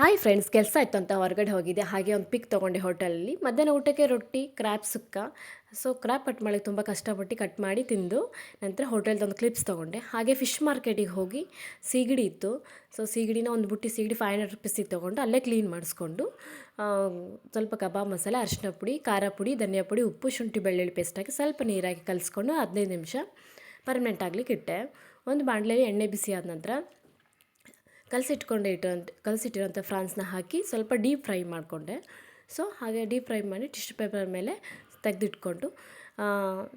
Hi friends ಕೆಲಸ ಇತ್ತು ಅಂತ ಹೊರಗಡೆ ಹೋಗಿದ್ದೆ. ಹಾಗೆ ಒಂದು ಪಿಕ್ ತೊಗೊಂಡೆ ಹೋಟೆಲಲ್ಲಿ ಮಧ್ಯಾಹ್ನ ಊಟಕ್ಕೆ ರೊಟ್ಟಿ ಕ್ರ್ಯಾಪ್ ಸುಕ್ಕ. ಸೊ ಕ್ರ್ಯಾಪ್ ಕಟ್ ಮಾಡೋಕ್ಕೆ ತುಂಬ ಕಷ್ಟಪಟ್ಟು ಕಟ್ ಮಾಡಿ ತಿಂದು ನಂತರ ಹೋಟೆಲ್ದೊಂದು ಕ್ಲಿಪ್ಸ್ ತೊಗೊಂಡೆ. ಹಾಗೆ ಫಿಶ್ ಮಾರ್ಕೆಟಿಗೆ ಹೋಗಿ ಸೀಗಡಿ ಇತ್ತು. ಸೊ ಸೀಗಡಿನ ಒಂದು ಬುಟ್ಟಿ ಸೀಗಡಿ ಫೈವ್ ಹಂಡ್ರೆಡ್ ರುಪೀಸಿಗೆ ತೊಗೊಂಡು ಅಲ್ಲೇ ಕ್ಲೀನ್ ಮಾಡಿಸ್ಕೊಂಡು ಸ್ವಲ್ಪ ಕಬಾಬ್ ಮಸಾಲೆ ಅರಿಶಿನ ಪುಡಿ, ಖಾರ ಪುಡಿ, ಧನಿಯಾ ಪುಡಿ, ಉಪ್ಪು, ಶುಂಠಿ, ಬೆಳ್ಳುಳ್ಳಿ ಪೇಸ್ಟ್ ಹಾಕಿ ಸ್ವಲ್ಪ ನೀರಾಗಿ ಕಲಿಸ್ಕೊಂಡು ಹದಿನೈದು ನಿಮಿಷ ಪರ್ಮನೆಂಟ್ ಆಗಲಿಕ್ಕೆ ಇಟ್ಟೆ. ಒಂದು ಬಾಣಲೆಯಲ್ಲಿ ಎಣ್ಣೆ ಬಿಸಿ ಆದ ನಂತರ ಕಲಸಿಟ್ಕೊಂಡೆ ಇಟ್ಟಂತ ಕಲಸಿಟ್ಟಿರೋಂಥ ಫ್ರಾನ್ಸ್ನ ಹಾಕಿ ಸ್ವಲ್ಪ ಡೀಪ್ ಫ್ರೈ ಮಾಡಿಕೊಂಡೆ. ಸೊ ಹಾಗೆ ಡೀಪ್ ಫ್ರೈ ಮಾಡಿ ಟಿಶ್ಯೂ ಪೇಪರ್ ಮೇಲೆ ತೆಗೆದಿಟ್ಕೊಂಡು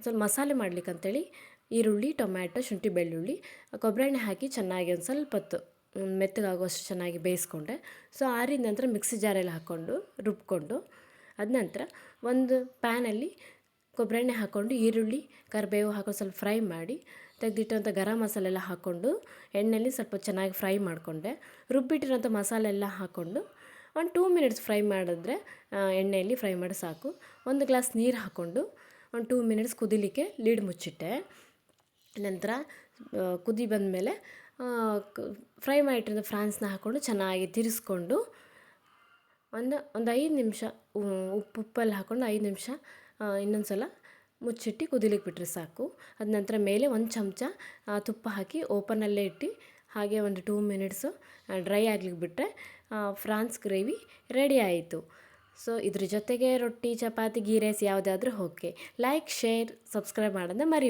ಸ್ವಲ್ಪ ಮಸಾಲೆ ಮಾಡ್ಲಿಕ್ಕಂತೇಳಿ ಈರುಳ್ಳಿ ಟೊಮ್ಯಾಟೊ ಶುಂಠಿ ಬೆಳ್ಳುಳ್ಳಿ ಕೊಬ್ಬರಿ ಎಣ್ಣೆ ಹಾಕಿ ಚೆನ್ನಾಗಿ ಒಂದು ಸ್ವಲ್ಪ ಹೊತ್ತು ಮ್, ಮೆತ್ತಗಾಗುವಷ್ಟು ಚೆನ್ನಾಗಿ ಬೇಯಿಸ್ಕೊಂಡೆ. ಸೊ ಆರಿದ ನಂತರ ಮಿಕ್ಸಿ ಜಾರಲ್ಲಿ ಹಾಕ್ಕೊಂಡು ರುಬ್ಕೊಂಡು ಅದ ನಂತರ ಒಂದು ಪ್ಯಾನಲ್ಲಿ ಕೊಬ್ಬರಿ ಎಣ್ಣೆ ಹಾಕ್ಕೊಂಡು ಈರುಳ್ಳಿ, ಕರಿಬೇವು ಹಾಕೊಂಡು ಸ್ವಲ್ಪ ಫ್ರೈ ಮಾಡಿ, ತೆಗೆದಿಟ್ಟಂಥ ಗರಂ ಮಸಾಲೆ ಎಲ್ಲ ಹಾಕ್ಕೊಂಡು ಎಣ್ಣೆಯಲ್ಲಿ ಸ್ವಲ್ಪ ಚೆನ್ನಾಗಿ ಫ್ರೈ ಮಾಡಿಕೊಂಡೆ. ರುಬ್ಬಿಟ್ಟಿರೋಂಥ ಮಸಾಲೆ ಎಲ್ಲ ಹಾಕ್ಕೊಂಡು ಒಂದು ಟೂ ಮಿನಿಟ್ಸ್ ಫ್ರೈ ಮಾಡಿದ್ರೆ ಎಣ್ಣೆಯಲ್ಲಿ ಫ್ರೈ ಮಾಡಿ ಸಾಕು. ಒಂದು ಗ್ಲಾಸ್ ನೀರು ಹಾಕ್ಕೊಂಡು ಒಂದು ಟೂ ಮಿನಿಟ್ಸ್ ಕುದಿಲಿಕ್ಕೆ ಲೀಡ್ ಮುಚ್ಚಿಟ್ಟೆ. ನಂತರ ಕುದಿ ಬಂದಮೇಲೆ ಫ್ರೈ ಮಾಡಿಟ್ಟಿರೋ ಫ್ರಾನ್ಸ್ನ ಹಾಕ್ಕೊಂಡು ಚೆನ್ನಾಗಿ ತಿರ್ಸ್ಕೊಂಡು ಒಂದು ಒಂದು ಐದು ನಿಮಿಷ ಉಪ್ಪು, ಉಪ್ಪಲ್ಲಿ ಹಾಕ್ಕೊಂಡು ಐದು ನಿಮಿಷ ಇನ್ನೊಂದು ಸಲ ಮುಚ್ಚಿಟ್ಟು ಕುದಿಲಿಕ್ಕೆ ಬಿಟ್ಟರೆ ಸಾಕು. ಅದ ನಂತರ ಮೇಲೆ ಒಂದು ಚಮಚ ತುಪ್ಪ ಹಾಕಿ ಓಪನಲ್ಲೇ ಇಟ್ಟು ಹಾಗೆ ಒಂದು ಟೂ ಮಿನಿಟ್ಸು ಡ್ರೈ ಆಗ್ಲಿಕ್ಕೆ ಬಿಟ್ಟರೆ ಫ್ರಾನ್ಸ್ ಗ್ರೇವಿ ರೆಡಿ ಆಯಿತು. ಸೊ ಇದ್ರ ಜೊತೆಗೆ ರೊಟ್ಟಿ, ಚಪಾತಿ, ಗೀ ರೈಸ್ ಯಾವುದಾದ್ರೂ ಓಕೆ ಲೈಕ್ ಶೇರ್ ಸಬ್ಸ್ಕ್ರೈಬ್ ಮಾಡೋದನ್ನ ಮರಿ